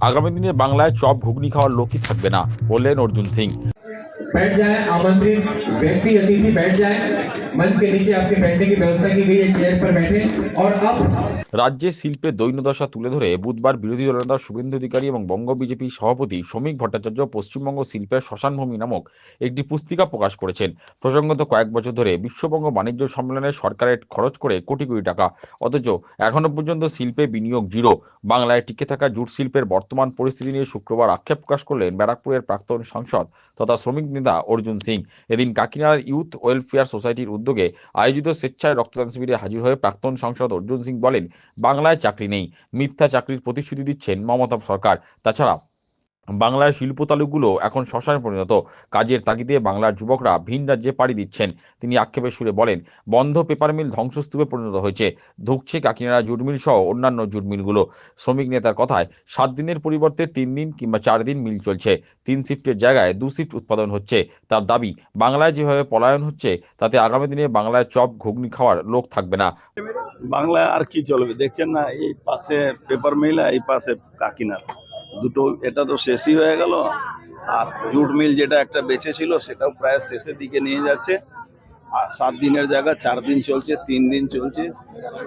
আগামী দিনে বাংলায় চপ ঘুগনি খাওয়ার লোকই থাকবে না বললেন অর্জুন সিং। बैठ जाए आमंत्रित व्यक्ति अतिथि बैठ जाए मंच के नीचे आपके बैठने की व्यवस्था की गई है चेयर पर बैठे और अब রাজ্যে শিল্পের দৈন্যদশা তুলে ধরে বুধবার বিরোধী দলনেতা শুভেন্দু অধিকারী এবং বঙ্গ বিজেপি সভাপতি শ্রমিক ভট্টাচার্য পশ্চিমবঙ্গ শিল্পের শ্মশানভূমি নামক একটি পুস্তিকা প্রকাশ করেছেন প্রসঙ্গত কয়েক বছর ধরে বিশ্ববঙ্গ বাণিজ্য সম্মেলনে সরকারের খরচ করে কোটি কোটি টাকা অথচ এখনো পর্যন্ত শিল্পে বিনিয়োগ জিরো বাংলায় টিকে থাকা জুট শিল্পের বর্তমান পরিস্থিতি নিয়ে শুক্রবার আক্ষেপ প্রকাশ করলেন ব্যারাকপুরের প্রাক্তন সাংসদ তথা শ্রমিক নেতা অর্জুন সিং। এদিন কাকিনাড়ার ইউথ ওয়েলফেয়ার সোসাইটির উদ্যোগে আয়োজিত স্বেচ্ছায় রক্তদান শিবিরে হাজির হয়ে প্রাক্তন সাংসদ অর্জুন সিং বলেন, বাংলায় চাকরি নেই, মিথ্যা চাকরির প্রতিশ্রুতি দিচ্ছেন মমতা সরকার। তাছাড়া বাংলার শিল্প তালুকগুলো এখন শ্মশানে পরিণত। কাজের তাগিদে বাংলার যুবকরা ভিন রাজ্যে পাড়ি দিচ্ছেন। তিনি আক্ষেপের সুরে বলেন, বন্ধ পেপার মিল ধ্বংসস্তূপে পরিণত হয়েছে। ধুকছে কাকিনাড়া জুট মিল সহ অন্যান্য জুট মিলগুলো শ্রমিক নেতার কথায়, সাত দিনের পরিবর্তে তিন দিন কিংবা চার দিন মিল চলছে। তিন শিফটের জায়গায় দু শিফট উৎপাদন হচ্ছে। তার দাবি, বাংলায় যেভাবে পলায়ন হচ্ছে, তাতে আগামী দিনে বাংলায় চপ, ঘুগনি খাওয়ার লোক থাকবে না। বাংলায় আর কি চলবে? দেখছেন না, এই পাশে পেপার মিল এই পাশে কাকিনার দুটো, এটা তো শেষই হয়ে গেল। আর জুট মিল যেটা একটা বেঁচে ছিল, সেটাও প্রায় শেষের দিকে নিয়ে যাচ্ছে। আর সাত দিনের জায়গা, চার দিন চলছে, তিন দিন চলছে,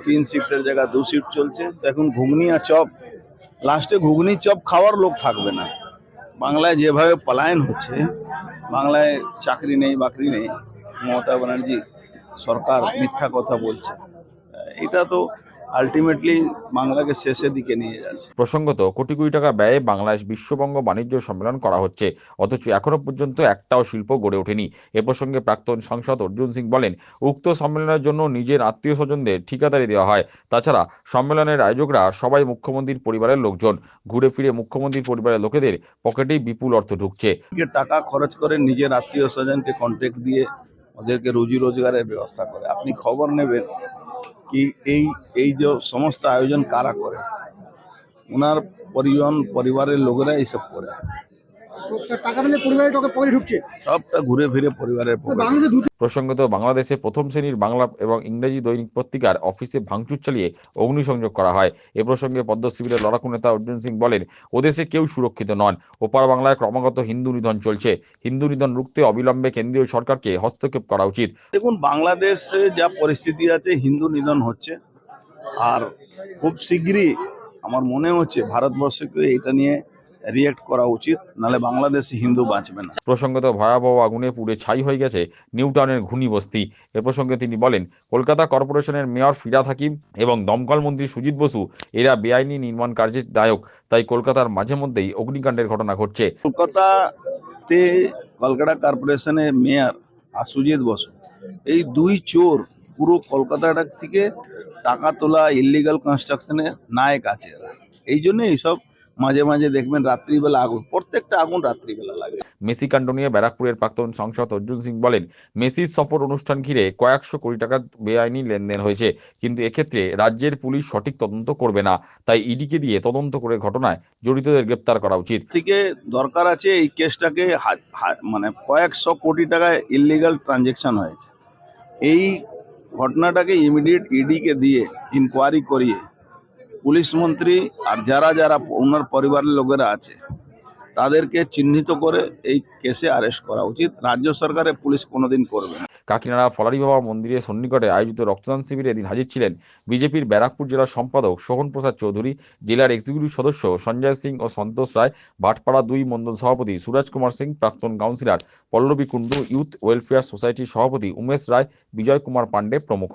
তিন শিফটের জায়গা, দু শিফট চলছে। তো এখন ঘুগনি আর চপ, লাস্টে ঘুগনি, চপ খাওয়ার লোক থাকবে না। বাংলায় যেভাবে পলায়ন হচ্ছে, বাংলায় চাকরি নেই, বাকরি নেই, মমতা ব্যানার্জি সরকার মিথ্যা কথা বলছে। এটা তো আলটিমেটলি বাংলাকে শেষের দিকে নিয়ে যাচ্ছে। প্রসঙ্গত কোটি কোটি টাকা ব্যয়ে বাংলাদেশ বিশ্ববঙ্গ বাণিজ্য সম্মেলন করা হচ্ছে অথচ এখনও পর্যন্ত একটাও শিল্প গড়ে ওঠেনি। এ প্রসঙ্গে প্রাক্তন সাংসদ অর্জুন সিং বলেন উক্ত সম্মেলনের জন্য নিজের আত্মীয় স্বজনদের ঠিকাদারি দেওয়া হয়। তাছাড়া সম্মেলনের আয়োজকরা সবাই মুখ্যমন্ত্রীর পরিবারের লোকজন। ঘুরে ফিরে মুখ্যমন্ত্রীর পরিবারের লোকেদের পকেটেই বিপুল অর্থ ঢুকছে। টাকা খরচ করে নিজের আত্মীয় স্বজনকে কন্ট্যাক্ট দিয়ে ওদেরকে রুজি রোজগারের ব্যবস্থা করে। আপনি খবর নেবেন এই এই যে সমস্ত আয়োজন কারা করে? ওনার পরিজন পরিবারের লোকেরা এইসব করে। টাকা দিলে পরিবারের টাকা পকেটে ঢুকছে। সবটা ঘুরে ফিরে পরিবারের তো বাংলাদেশে প্রসঙ্গত বাংলাদেশে প্রথম শ্রেণির বাংলা এবং ইংরেজি দৈনিক পত্রিকার অফিসে ভাঙচুর চালিয়ে অগ্নিসংযোগ করা হয়। এ প্রসঙ্গে পদ্ম শিবিরের লড়াকু নেতা অর্জুন সিং বলেন ওদেশে কেউ সুরক্ষিত নন। ওপার বাংলায় ক্রমাগত হিন্দু নিধন চলছে। হিন্দু নিধন রুখতে অবিলম্বে কেন্দ্রীয় সরকারকে হস্তক্ষেপ করা উচিত। দেখুন বাংলাদেশে যা পরিস্থিতি আছে হিন্দু নিধন হচ্ছে। আর খুব শীঘ্রই আমার মনে হচ্ছে ভারতবর্ষকে এটা নিয়ে রিয়েক্ট করা উচিত নাহলে বাংলাদেশে হিন্দু বাঁচবে না। প্রসঙ্গত ভয়াবহ আগুনে পুড়ে ছাই হয়ে গেছে নিউটাউনের ঘুনি বস্তি এ প্রসঙ্গে তিনি বলেন কলকাতা কর্পোরেশনের মেয়র ফিরাদ হাকিম এবং দমকল মন্ত্রী সুজিত বসু এরা বেআইনি নির্মাণ কার্যের দায়ক। তাই কলকাতার মাঝে মধ্যেই অগ্নিকাণ্ডের ঘটনা ঘটছে। কলকাতাতে কলকাতা কর্পোরেশনের মেয়র আর সুজিত বসু এই দুই চোর পুরো কলকাতাটা থেকে টাকা তোলা ইলিগাল কনস্ট্রাকশনের নায়ক আছে এই জন্য এইসব মাঝে মাঝে দেখবেন রাত্রিবেলা আগুন প্রত্যেকটা আগুন রাত্রিবেলা লাগে। মেসি কাণ্ড নিয়ে ব্যারাকপুরের প্রাক্তন সাংসদ অর্জুন সিং বলেন মেসির সফর অনুষ্ঠান ঘিরে কয়েকশো কোটি টাকা বেআইনি লেনদেন হয়েছে কিন্তু এক্ষেত্রে রাজ্যের পুলিশ সঠিক তদন্ত করবে না তাই ইডিকে দিয়ে তদন্ত করে ঘটনায় জড়িতদের গ্রেপ্তার করা উচিত। থেকে দরকার আছে এই কেসটাকে মানে কয়েকশো কোটি টাকায় ইলিগাল ট্রানজেকশন হয়েছে। এই ঘটনাটাকে ইমিডিয়েট ইডিকে দিয়ে ইনকোয়ারি করিয়ে পুলিশ মন্ত্রী আর যারা যারা ওনার পরিবারের লোকেরা আছে, তাদেরকে চিহ্নিত করে এই কেসে অ্যারেস্ট করা উচিত। রাজ্য সরকারের পুলিশ কোনোদিন করবে না। কাকিনাড়া ফলারি বাবা মন্দিরের সন্নিকটে আয়োজিত রক্তদান শিবিরে এদিন হাজির ছিলেন বিজেপির ব্যারাকপুর জেলার সম্পাদক সোহন প্রসাদ চৌধুরী, জেলার এক্সিকিউটিভ সদস্য সঞ্জয় সিং ও সন্তোষ রায় ভাটপাড়া দুই মন্ডল সভাপতি সুরাজ কুমার সিং, প্রাক্তন councillor Pallavi Kundu, youth welfare সোসাইটির সভাপতি উমেশ রায়, বিজয় কুমার পাণ্ডে প্রমুখ।